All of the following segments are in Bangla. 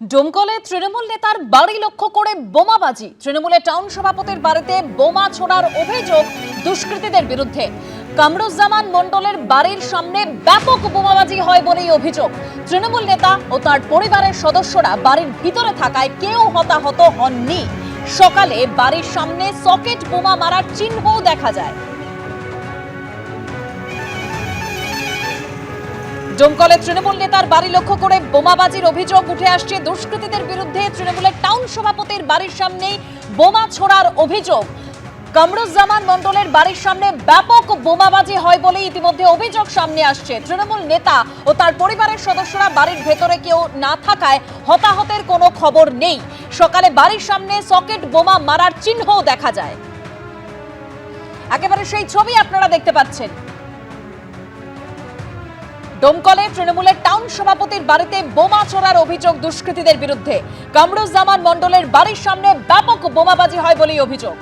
ডোমকলে তৃণমূল নেতার বাড়ি লক্ষ্য করে বোমাবাজি। তৃণমূলের টাউন সভাপতির বাড়িতে বোমা ছোড়ার অভিযোগ দুষ্কৃতীদের বিরুদ্ধে। কামরুজ্জামান মণ্ডলের বাড়ির সামনে ব্যাপক বোমাবাজি হয় বলেই অভিযোগ। তৃণমূল নেতা ও তার পরিবারের সদস্যরা বাড়ির ভিতরে থাকায় কেউ হতাহত হননি। সকালে বাড়ির সামনে সকেট বোমা মারার চিহ্নও দেখা যায়। ডোমকলে তৃণমূল নেতার বাড়ি লক্ষ্য করে বোমাবাজির অভিযোগ উঠে আসছে। দুষ্কৃতীদের বিরুদ্ধে তৃণমূলের টাউন সভাপতির বাড়ির সামনেই বোমা ছোড়ার অভিযোগ। কামরুজ্জামান মণ্ডলের বাড়ির সামনে ব্যাপক বোমাবাজি হয় বলে ইতিমধ্যে অভিযোগ সামনে আসছে। তৃণমূল নেতা ও তার পরিবারের সদস্যরা বাড়ির ভেতরে কেউ না থাকায় হতাহতের কোনো খবর নেই। সকালে বাড়ির সামনে সকেট বোমা মারার চিহ্নও দেখা যায়। একেবারে সেই ছবি আপনারা দেখতে পাচ্ছেন। ডোমকলে তৃণমূলের টাউন সভাপতির বাড়িতে বোমা ছোড়ার অভিযোগ দুষ্কৃতীদের বিরুদ্ধে। কামরুজ্জামান মণ্ডলের বাড়ির সামনে ব্যাপক বোমাবাজি হয় বলেই অভিযোগ।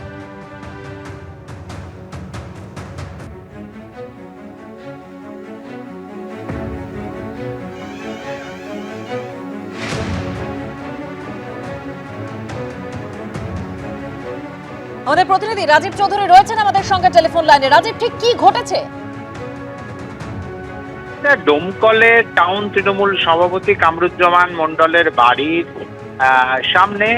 আমাদের প্রতিনিধি রাজীব চৌধুরী রয়েছেন আমাদের সঙ্গে টেলিফোন লাইনে। রাজীব, ঠিক কি ঘটেছে? এটা ডোমকলে টাউন তৃণমূল সভাপতি কামরুজ্জামান মন্ডলের বাড়ির সামনে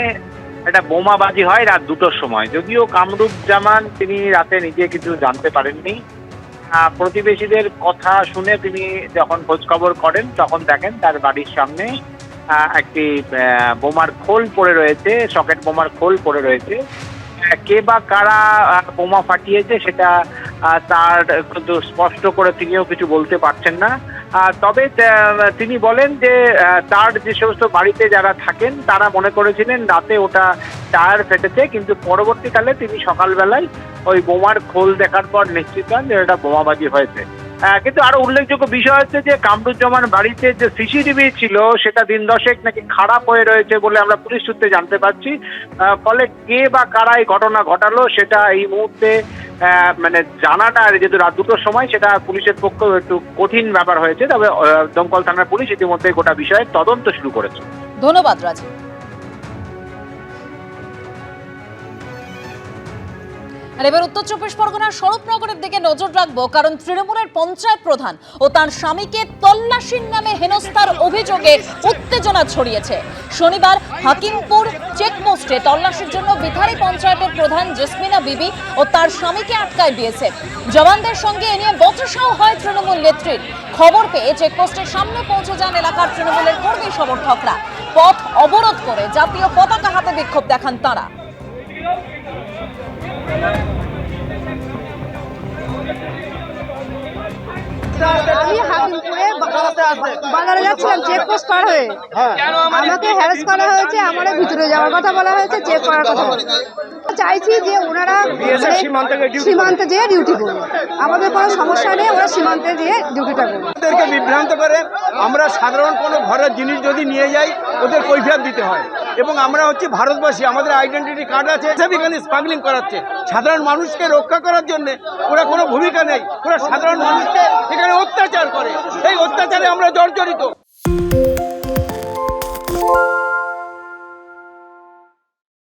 একটা বোমাবাজি হয় রাত দুটোর সময়। যদিও কামরুজ্জামান তিনি রাতে নিজে কিছু জানতে পারেননি। প্রতিবেশীদের কথা শুনে তিনি যখন খোঁজখবর করেন, তখন দেখেন তার বাড়ির সামনে একটি বোমার খোল পড়ে রয়েছে, সকেট বোমার খোল পড়ে রয়েছে। কে বা কারা বোমা ফাটিয়েছে সেটা তার কিন্তু স্পষ্ট করে তিনিও কিছু বলতে পারছেন না। তবে তিনি বলেন যে তার যে সমস্ত বাড়িতে যারা থাকেন, তারা মনে করেছিলেন রাতে ওটা টায়ার ফেটেছে, কিন্তু পরবর্তীকালে তিনি সকালবেলায় ওই বোমার খোল দেখার পর নিশ্চিত হন যে এটা বোমাবাজি হয়েছে। কিন্তু আরও উল্লেখযোগ্য বিষয় হচ্ছে যে, কামরুজ্জামান বাড়িতে যে সিসিটিভি ছিল, সেটা দিন দশেক নাকি খারাপ হয়ে রয়েছে বলে আমরা পুলিশ সূত্রে জানতে পারছি। ফলে কে বা কারা এই ঘটনা ঘটালো, সেটা এই মুহূর্তে মানে জানাটা যেহেতু রাত দুটোর সময়, সেটা পুলিশের পক্ষ একটু কঠিন ব্যাপার হয়েছে, তবে দমকল থানার পুলিশ ইতিমধ্যে গোটা বিষয়ে তদন্ত শুরু করেছে। ধন্যবাদ, রাজীব। আর এবার উত্তর চব্বিশ পরগনার স্বরূপনগরের দিকে নজর রাখব, কারণ তৃণমূলের পঞ্চায়েত প্রধান ও তার স্বামীকে তল্লাশির নামে হেনস্থার অভিযোগে উত্তেজনা ছড়িয়েছে। শনিবার হাকিমপুর চেকপোস্টে তল্লাশির জন্য বিথারি পঞ্চায়েতের প্রধান জেসমিনা বিবি ও তার স্বামীকে আটকায় দিয়েছে। জওয়ানদের সঙ্গে এ নিয়ে বচসাও হয় তৃণমূল নেত্রীর। খবর পেয়ে চেকপোস্টের সামনে পৌঁছে যান এলাকার তৃণমূলের কর্মী সমর্থকরা। পথ অবরোধ করে জাতীয় পতাকা হাতে বিক্ষোভ দেখান তাঁরা। Gracias. বাজারে যাচ্ছিলাম চেক পোস্ট পার হয়ে। আমাকে হ্যারাস করা হয়েছে আমার ভিতরে যাওয়ার কথা বলা হয়েছে চেক করার কথা বলা চাইছি যে ওনারা মানে সীমান্তে যেয়ে ডিউটি করবে আমাদের কোনো সমস্যা নেই ওরা সীমান্তে যেয়ে ডিউটিটা করবে ওদেরকে বিভ্রান্ত করে আমরা সাধারণ কোনো ঘরের জিনিস যদি নিয়ে যাই ওদের কৈফিয়ত দিতে হয়। এবং আমরা হচ্ছে ভারতবাসী আমাদের আইডেন্টিটি কার্ড আছে এখানে স্মাগলিং করাচ্ছে। সাধারণ মানুষকে রক্ষা করার জন্য ওরা কোনো ভূমিকা নেই। ওরা সাধারণ মানুষকে এখানে অত্যাচার করে। এই অত্যাচারে আমরা জর্জরিত।